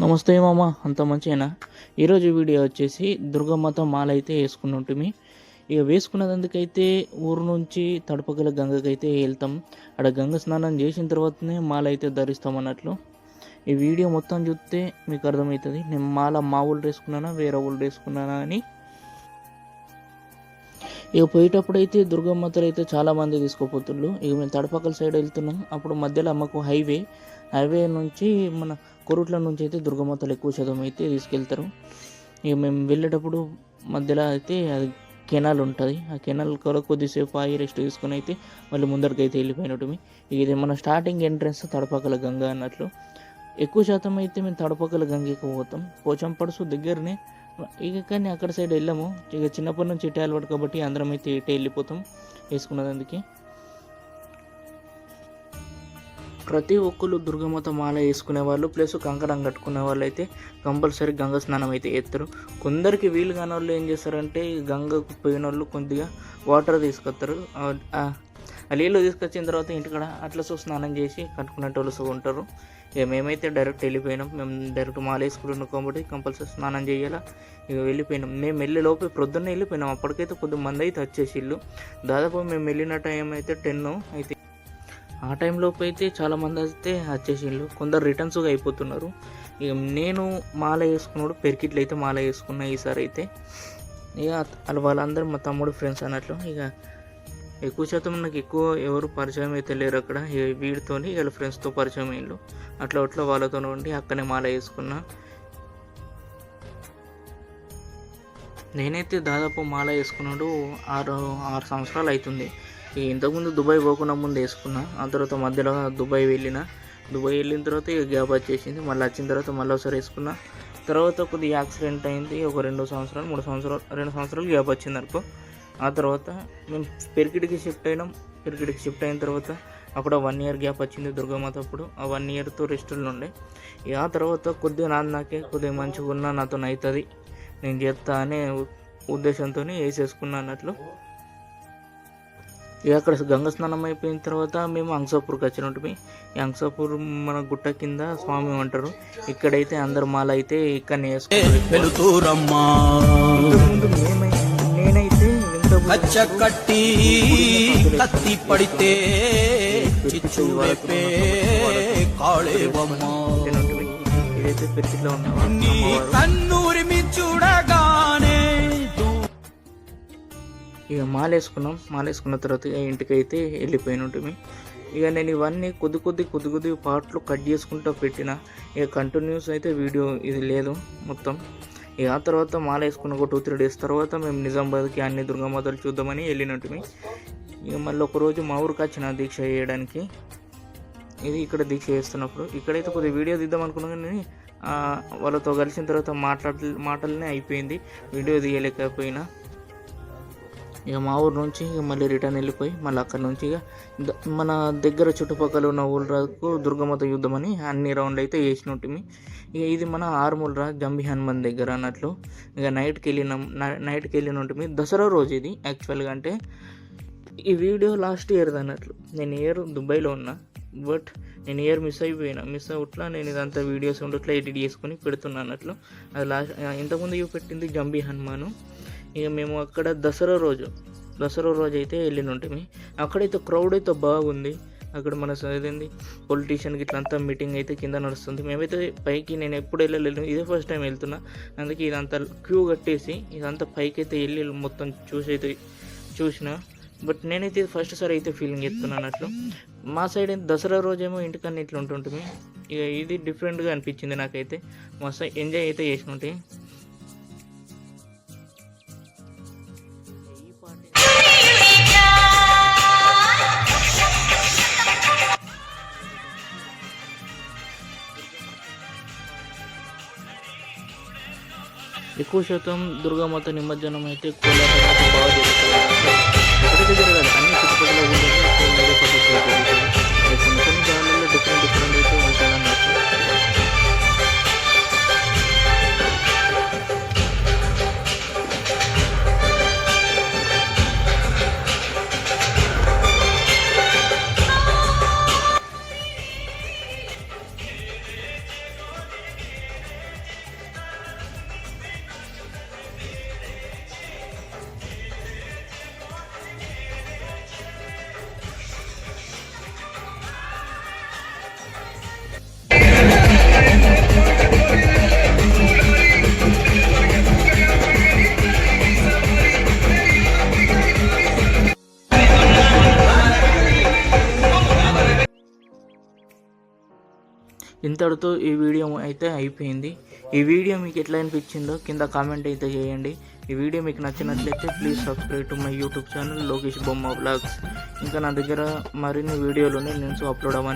నమస్తే మామ అంత మంచిగా ఈరోజు వీడియో వచ్చేసి దుర్గమ్మతో మాల అయితే వేసుకుని ఉంటుంది ఇక వేసుకున్నదందుకైతే ఊరు నుంచి తడపగల గంగకైతే వెళ్తాం. అక్కడ గంగ స్నానం చేసిన తర్వాతనే మాల అయితే ధరిస్తాం అన్నట్లు. ఈ వీడియో మొత్తం చూస్తే మీకు అర్థమవుతుంది నేను మాల మా ఊళ్ళు వేసుకున్నానా వేరే ఊళ్ళు వేసుకున్నానా అని. ఇక పోయేటప్పుడు అయితే దుర్గమ్మతలు అయితే చాలా మంది తీసుకోపోతుండ్రు. ఇక మేము తడపకల సైడ్ వెళ్తున్నాం. అప్పుడు మధ్యలో అమ్మకు హైవే హైవే నుంచి మన కొరుట్ల నుంచి అయితే దుర్గమాతలు ఎక్కువ శాతం అయితే తీసుకెళ్తారు. ఇక మేము వెళ్ళేటప్పుడు మధ్యలో అయితే అది కెనాల్ ఉంటుంది. ఆ కెనాల్ కూడా కొద్దిసేపు ఆగి రెస్ట్ తీసుకుని అయితే మళ్ళీ ముందరికి అయితే వెళ్ళిపోయినట్టు ఇక ఇది మన స్టార్టింగ్ ఎంట్రన్స్ తడపకల గంగ అన్నట్లు. ఎక్కువ శాతం అయితే మేము తడపకల గంగకి పోతాం. పోచంపడుసు దగ్గరనే. ఇక కానీ అక్కడ సైడ్ వెళ్ళాము. ఇక చిన్నప్పటి నుంచి ఇటే అలవాటు కాబట్టి అందరం అయితే ఇటే వెళ్ళిపోతాం. వేసుకున్నదందుకే. ప్రతి ఒక్కరు దుర్గమాత మాల వేసుకునే వాళ్ళు ప్లస్ కంకణం కట్టుకునే వాళ్ళు అయితే కంపల్సరీ గంగ స్నానం అయితే చేస్తారు. కొందరికి వీలు కాని వాళ్ళు ఏం చేస్తారంటే గంగకు పోయిన వాళ్ళు కొద్దిగా వాటర్ తీసుకొస్తారు. ఆ- నీళ్ళు తీసుకొచ్చిన తర్వాత ఇంటికాడ అట్లా సో స్నానం చేసి కట్టుకునేటోళ్ళు సో ఉంటారు. ఇక మేమైతే డైరెక్ట్ వెళ్ళిపోయినాం. మేము డైరెక్ట్ మాల వేసుకుంటున్నాం కాబట్టి కంపల్సరీ స్నానం చేయాలా. ఇక వెళ్ళిపోయినాం. మేము వెళ్ళే లోపే ప్రొద్దున్నే వెళ్ళిపోయినాం. అప్పటికైతే కొద్ది మంది అయితే వచ్చేసి ఇల్లు దాదాపు మేము వెళ్ళిన టైం అయితే టెన్ అయితే ఆ టైంలోపు అయితే చాలామంది అయితే వచ్చేసిండ్రు. కొందరు రిటర్న్స్గా అయిపోతున్నారు. ఇక నేను మాల వేసుకున్నాడు పెరికిట్లు అయితే మాల వేసుకున్నా ఈసారి అయితే. ఇక వాళ్ళ వాళ్ళందరూ మా తమ్ముడు ఫ్రెండ్స్ అన్నట్లు ఇక ఎక్కువ శాతం నాకు ఎక్కువ ఎవరు పరిచయం అయితే లేరు అక్కడ. ఇక వీళ్ళ ఫ్రెండ్స్తో పరిచయం అయ్యిండు అట్లా అట్లా వాళ్ళతో ఉండి అక్కనే మాల వేసుకున్నా. నేనైతే దాదాపు మాల వేసుకున్నాడు ఆరు ఆరు సంవత్సరాలు అవుతుంది. ఇంతకుముందు దుబాయ్ పోకుండా ముందు వేసుకున్నా ఆ తర్వాత మధ్యలో దుబాయ్ వెళ్ళిన దుబాయ్ వెళ్ళిన తర్వాత ఇక గ్యాప్ వచ్చేసింది మళ్ళీ వచ్చిన తర్వాత మళ్ళీ ఒకసారి వేసుకున్నా. తర్వాత కొద్దిగా యాక్సిడెంట్ అయింది ఒక రెండు సంవత్సరాలు మూడు సంవత్సరాలు రెండు సంవత్సరాలు గ్యాప్ వచ్చింది అనుకో. ఆ తర్వాత మేము పెరికిడికి షిఫ్ట్ అయినాం పెరికిడికి షిఫ్ట్ అయిన తర్వాత అప్పుడు వన్ ఇయర్ గ్యాప్ వచ్చింది దుర్గమాత అప్పుడు. ఆ వన్ ఇయర్తో రెస్టులు ఉండే. ఆ తర్వాత కొద్దిగా నాన్న నాకే కొద్దిగా మంచిగా ఉన్నా నాతో అవుతుంది నేను చేస్తా అనే ఉద్దేశంతో వేసేసుకున్నా అన్నట్లు. ఇక అక్కడ గంగ స్నానం అయిపోయిన తర్వాత మేము అంగసాపూర్కి వచ్చినట్టు ఈ అంగసాపూర్ మన గుట్ట కింద స్వామి అంటారు ఇక్కడైతే అందరు మాల అయితే మేమై నేనైతే కట్టి కత్తి పడితే. ఇదైతే పెరిగిట్లో ఉన్న కన్నూరిమి చూడగానే ఇక మాలేసుకున్నాం. మాలేసుకున్న తర్వాత ఇక ఇంటికైతే ఉంటుంది ఇక నేను ఇవన్నీ కొద్ది కొద్ది కొద్ది కొద్ది పార్ట్లు కట్ చేసుకుంటూ పెట్టిన. ఇక కంటిన్యూస్ అయితే వీడియో ఇది లేదు మొత్తం. ఇక ఆ తర్వాత మాలేసుకున్న ఒక టూ త్రీ డేస్ తర్వాత మేము నిజామాబాద్కి అన్ని దుర్గామాతలు చూద్దామని వెళ్ళినట్టుమి. ఇక మళ్ళీ ఒకరోజు మా ఊరికి వచ్చిన దీక్ష చేయడానికి. ఇది ఇక్కడ దీక్ష చేస్తున్నప్పుడు. ఇక్కడైతే కొద్దిగా వీడియో తీద్దాం అనుకున్నాను కానీ వాళ్ళతో కలిసిన తర్వాత మాట్లాడ మాటలనే అయిపోయింది. వీడియో తీయలేకపోయినా. ఇక మా ఊరు నుంచి ఇక మళ్ళీ రిటర్న్ వెళ్ళిపోయి మళ్ళీ అక్కడి నుంచి ఇక మన దగ్గర చుట్టుపక్కల ఉన్న ఊళ్ళకు దుర్గమత యుద్ధం అని అన్ని రౌండ్లు అయితే వేసినట్టు ఇక ఇది మన ఆరుమూలరా జంబి హనుమాన్ దగ్గర అన్నట్లు ఇక నైట్కి వెళ్ళినాం నై- నైట్కి వెళ్ళినట్టు దసరా రోజు ఇది యాక్చువల్గా అంటే ఈ వీడియో లాస్ట్ ఇయర్ అన్నట్లు. నేను ఇయర్ దుబాయ్లో ఉన్నా బట్ నేను ఇయర్ మిస్ అయిపోయినా. మిస్ అవుట్లా నేను ఇదంతా వీడియోస్ ఉండట్లా ఎడిట్ చేసుకొని పెడుతున్నా అన్నట్లు. అది లాస్ట్ ఇంతకుముందు ఇవి పెట్టింది జంబి హనుమాను. ఇక మేము అక్కడ దసరా రోజు దసరా రోజు అయితే వెళ్ళినుంటిమి. అక్కడైతే క్రౌడ్ అయితే బాగుంది. అక్కడ మన చదివింది పొలిటీషియన్కి ఇట్లా అంతా మీటింగ్ అయితే కింద నడుస్తుంది. మేమైతే పైకి నేను ఎప్పుడు వెళ్ళలేదు ఇదే ఫస్ట్ టైం వెళ్తున్నా. అందుకే ఇదంతా క్యూ కట్టేసి ఇదంతా పైకి అయితే వెళ్ళి మొత్తం చూసి అయితే చూసిన. బట్ నేనైతే ఫస్ట్ సారి అయితే ఫీలింగ్ ఎత్తున్నాను అట్లు మా సైడ్ దసరా రోజేమో ఇంటికన్నా ఇట్లా ఉంటుంటుంది ఇక ఇది డిఫరెంట్గా అనిపించింది నాకైతే. మస్తు ఎంజాయ్ అయితే చేసినట్టు ఎక్కువ శాతం దుర్గామాత నిమజ్జనం అయితే కోలాటం బాగా జరుగుతుంది. ఒకటి జరగాలి ఇంతటితో ఈ వీడియో అయితే అయిపోయింది. ఈ వీడియో మీకు ఎట్లా అనిపించిందో కింద కామెంట్ అయితే చేయండి. ఈ వీడియో మీకు నచ్చినట్లయితే please subscribe to my YouTube channel Lokesh Bomma blogs ఇంకా నా దగ్గర మరిన్ని వీడియోలు ఉన్నాయి నేను అప్లోడ్ అవ్వని